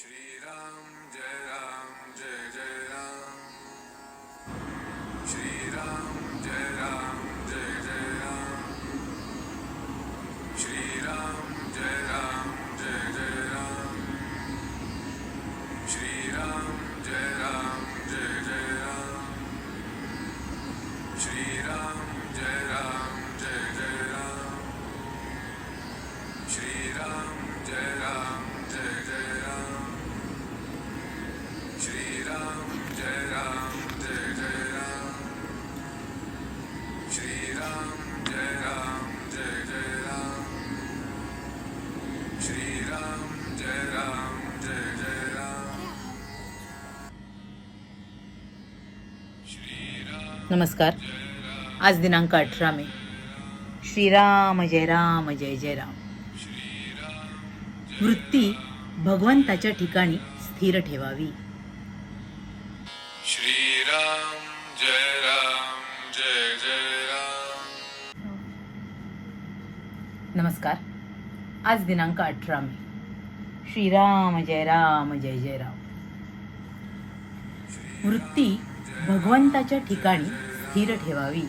Jai Ram, Jai Ram. नमस्कार. आज दिनांक अठरा मे. श्रीराम जय राम जय जय राम. वृत्ती भगवंताच्या ठिकाणी स्थिर ठेवावी. श्रीराम जय राम जय जय राम. नमस्कार. आज दिनांक अठरा मे. श्रीराम जय राम जय जय राम. वृत्ती भगवंताच्या ठिकाणी स्थिर ठेवावी.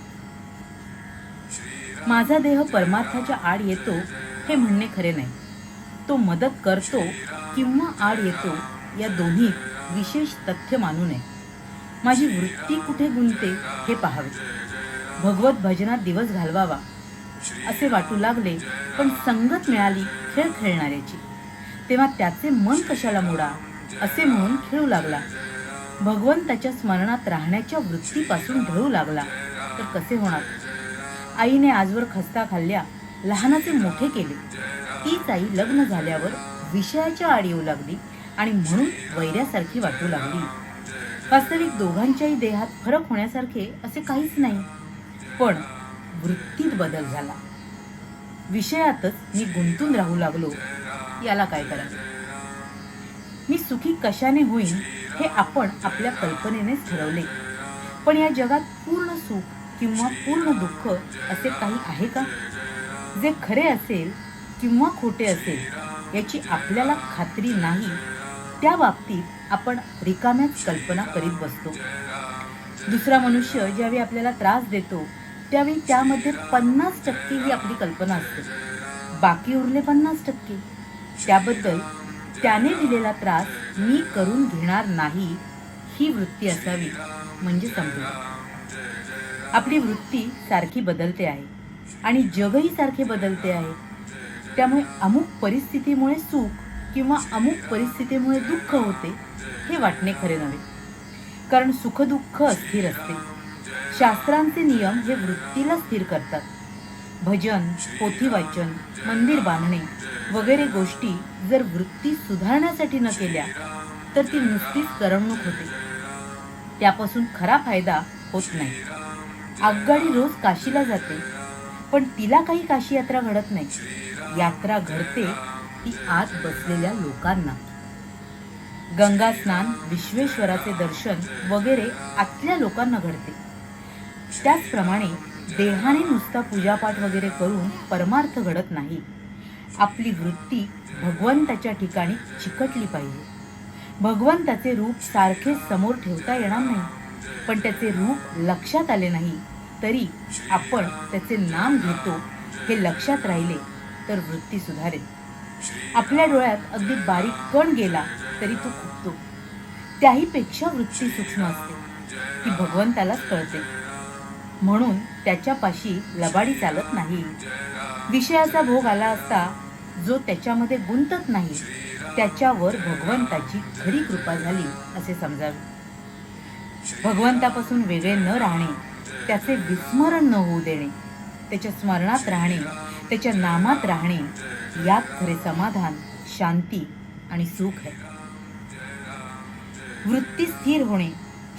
माझा देह परमार्थाच्या आड येतो हे म्हणणे खरे नाही. तो मदत करतो किंवा आड येतो या दोन्ही विशेष तथ्य मानू नये. माझी वृत्ती कुठे गुंतते हे पाहावे. भगवत भजनात दिवस घालवावा असे वाटू लागले पण संगत मिळाली खेळ खेळणाऱ्याची. तेव्हा त्याचे मन कशाला मोडा असे म्हणून खेळू लागला. भगवंताच्या स्मरणात राहण्याच्या वृत्तीपासून ढळू लागला. तर कसे होणार? आईने आजवर खस्ता खाल्ल्या लहानाचे मोठे केले. तीच आई लग्न झाल्यावर विषयाच्या आड येऊ लागली आणि म्हणून वैऱ्यासारखी वाटू लागली. वास्तविक दोघांच्याही देहात फरक होण्यासारखे असे काहीच नाही. पण वृत्तीत बदल झाला. विषयातच मी गुंतून राहू लागलो. याला काय करावे मी सुखी कशाने होईन? हे आपण आपल्या कल्पनेनेच ठरवले. पण या जगात पूर्ण सुख किंवा पूर्ण दुःख असे काही आहे का? जे खरे असेल किंवा खोटे असेल याची आपल्याला खात्री नाही त्या बाबतीत आपण रिकाम्याच कल्पना करीत बसतो. दुसरा मनुष्य ज्यावेळी आपल्याला त्रास देतो त्यावेळी त्यामध्ये पन्नास टक्के ही आपली कल्पना असते. बाकी उरले पन्नास टक्के. त्याबद्दल त्याने दिलेला त्रास मी करून घेणार नाही ही वृत्ती असावी म्हणजे समजून. आपली वृत्ती सारखी बदलते आहे आणि जगही सारखे बदलते आहे. त्यामुळे अमुक परिस्थितीमुळे सुख किंवा अमुक परिस्थितीमुळे दुःख होते हे वाटणे खरे नव्हे. कारण सुखदुःख अस्थिर असते. शास्त्रांचे नियम हे वृत्तीला स्थिर करतात. भजन पोथी वाचन मंदिर बांधणे वगैरे गोष्टी जर वृत्ती सुधारण्यासाठी न केल्या तर ती नुसतीच करमणूक होते. त्यापासून खरा फायदा होत नाही. आगगाडी रोज काशीला जाते पण तिला काही काशी यात्रा घडत नाही. यात्रा घडते ती आत बसलेल्या लोकांना. गंगा स्नान विश्वेश्वराचे दर्शन वगैरे आतल्या लोकांना घडते. त्याचप्रमाणे देहाने नुसता पूजापाठ वगैरे करून परमार्थ घडत नाही. आपली वृत्ती भगवंताच्या ठिकाणी चिकटली पाहिजे. भगवंताचे रूप सारखे समोर ठेवता येणार नाही. पण त्याचे रूप लक्षात आले नाही तरी आपण त्याचे नाम घेतो हे लक्षात राहिले तर वृत्ती सुधारेल. आपल्या डोळ्यात अगदी बारीक कण गेला तरी तो खुपतो. त्याहीपेक्षा वृत्ती सूक्ष्म असते ती भगवंतालाच कळते. म्हणून त्याच्यापाशी लबाडी चालत नाही. विषयाचा भोग आला असता जो त्याच्यामध्ये गुंतत नाही त्याच्यावर भगवंताची खरी कृपा झाली असे समजावे. भगवंतापासून वेगळे न राहणे त्याचे विस्मरण न होऊ देणे त्याच्या स्मरणात राहणे त्याच्या नामात राहणे यात खरे समाधान शांती आणि सुख आहे. वृत्ती स्थिर होणे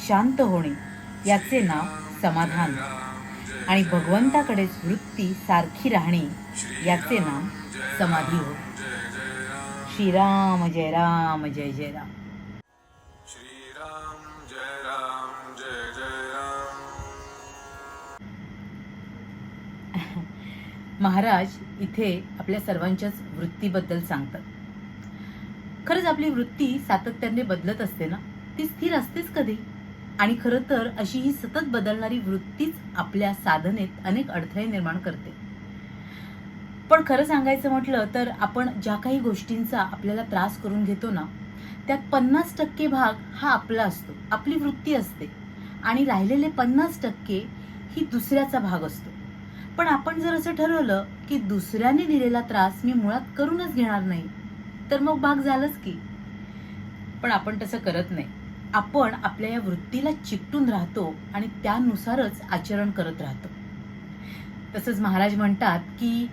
शांत होणे याचे नाव समाधान. आणि भगवंताकडेच वृत्ती सारखी राहणे याचे नाव समाधी होय श्रीराम जय राम जय जय राम. श्रीराम जय राम जय जय राम. महाराज इथे आपल्या सर्वांच्याच वृत्तीबद्दल सांगतात. खरंच आपली वृत्ती सातत्याने बदलत असते ना? ती स्थिर असतेच कधी? आणि खरं तर अशी ही सतत बदलणारी वृत्तीच आपल्या साधनेत अनेक अडथळे निर्माण करते. पण खरं सांगायचं म्हटलं तर आपण ज्या काही गोष्टींचा आपल्याला त्रास करून घेतो ना त्यात पन्नास टक्के भाग हा आपला असतो. आपली वृत्ती असते. आणि राहिलेले पन्नास टक्के ही दुसऱ्याचा भाग असतो. पण आपण जर असं ठरवलं की दुसऱ्याने दिलेला त्रास मी मुळात करूनच घेणार नाही तर मग भाग झालंच की. पण आपण तसं करत नाही. आपण आपल्या या वृत्तीला चिकटून राहतो आणि त्यानुसारच आचरण करत राहतो. तसंच महाराज म्हणतात की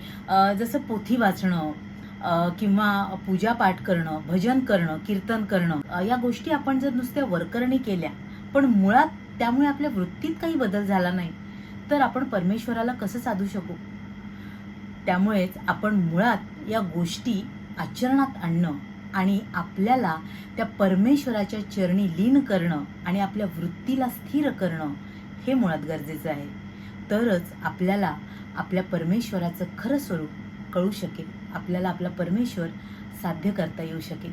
जसं पोथी वाचणं किंवा किंवा पूजापाठ करणं भजन करणं कीर्तन करणं या गोष्टी आपण जर नुसत्या वरकरणी केल्या पण मुळात त्यामुळे आपल्या वृत्तीत काही बदल झाला नाही तर आपण परमेश्वराला कसं साधू शकू? त्यामुळेच आपण मुळात या गोष्टी आचरणात आणणं आणि आपल्याला त्या परमेश्वराच्या चरणी लीन करणं आणि आपल्या वृत्तीला स्थिर करणं हे मुळात गरजेचं आहे. तरच आपल्याला आपल्या परमेश्वराचं खरं स्वरूप कळू शकेल. आपल्याला आपला परमेश्वर साध्य करता येऊ शकेल.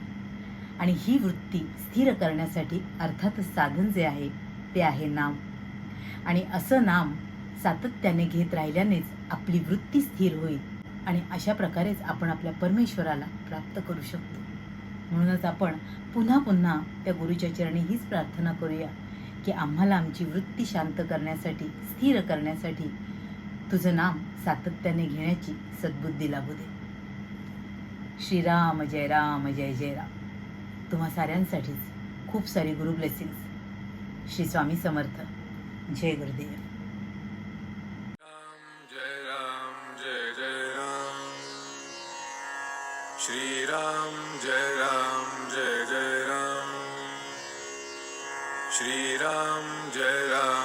आणि ही वृत्ती स्थिर करण्यासाठी अर्थातच साधन जे आहे ते आहे नाम. आणि असं नाम सातत्याने घेत राहिल्यानेच आपली वृत्ती स्थिर होईल आणि अशा प्रकारेच आपण आपल्या परमेश्वराला प्राप्त करू शकतो. म्हणूनच आपण पुन्हा पुन्हा त्या गुरुच्या चरणी हीच प्रार्थना करूया की आम्हाला आमची वृत्ती शांत करण्यासाठी स्थिर करण्यासाठी तुझं नाम सातत्याने घेण्याची सद्बुद्धी लाभू दे. श्रीराम जय राम जय जय राम. तुम्हा साऱ्यांसाठीच खूप सारी गुरु ब्लेसिंग्स श्री स्वामी समर्थ. जय गुरुदेव. राम जय राम जय जय राम. श्री राम जय राम.